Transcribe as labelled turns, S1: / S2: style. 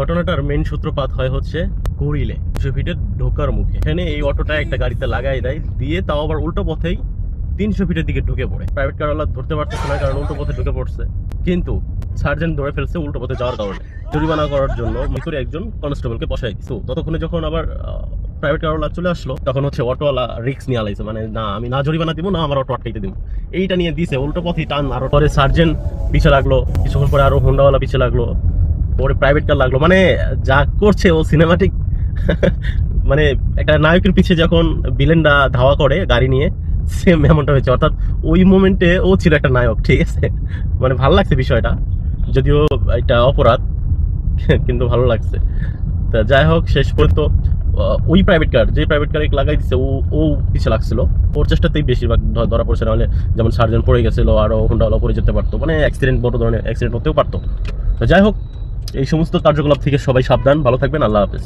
S1: ঘটনাটার main সূত্রপাত হয় হচ্ছে কুড়িলে ফিটের ঢোকার মুখে। এখানে এই অটোটা একটা গাড়িতে লাগাই দেয়, দিয়ে তাও আবার উল্টো পথেই তিনশো ফিটের দিকে ঢুকে পড়ে। প্রাইভেট কারওয়ালা ধরতে পারতেছে না, কারণ উল্টো পথে ঢুকে পড়ছে। কিন্তু সার্জেন্ট ধরে ফেলছে উল্টো পথে যাওয়ার কারণে। জরিমানা করার জন্য ভিতরে একজন কনস্টেবলকে বসাই দিচ্ছে ততক্ষণে যখন আবার প্রাইভেট কারওয়ালা চলে আসলো, তখন হচ্ছে অটোওয়ালা রিক্স নিয়ে আলাইছে। মানে না, আমি না জরিমানা দিব, না আমার অটো আটকাইতে দিব। এইটা নিয়ে দিছে, উল্টো পথে টান। আরও পরে সার্জেন্ট পিছে লাগল কিছুক্ষণ পরে আরও হোন্ডাওয়ালা পিছে লাগল। পরে প্রাইভেট কার লাগল। মানে যা করছে ও সিনেমাটিক মানে একটা নায়কের পিছে যখন ভিলেনরা ধাওয়া করে গাড়ি নিয়ে সেম এমনটা হয়েছে। অর্থাৎ ওই মোমেন্টে ও ছিল একটা নায়ক, ঠিক আছে? মানে ভালো লাগছে বিষয়টা। যদিও এটা অপরাধ, কিন্তু ভালো লাগছে। তা যাই হোক, শেষ পর্যন্ত ওই প্রাইভেট কার যে প্রাইভেট কারে লাগাই দিছে, ও ও পিছে লাগছিল। ওর চেষ্টাতেই বেশিরভাগ ধরা পড়ছে। নাহলে যেমন সার্জন পড়ে গেছিল আরও হোন্ডাওয়ালা পড়ে যেতে পারতো। মানে অ্যাক্সিডেন্ট বড় ধরনের অ্যাক্সিডেন্ট হতেও পারতো। তো যাই হোক এই সমস্ত কার্যকলাপ থেকে সবাই সাবধান ভালো থাকবেন আল্লাহ হাফেজ।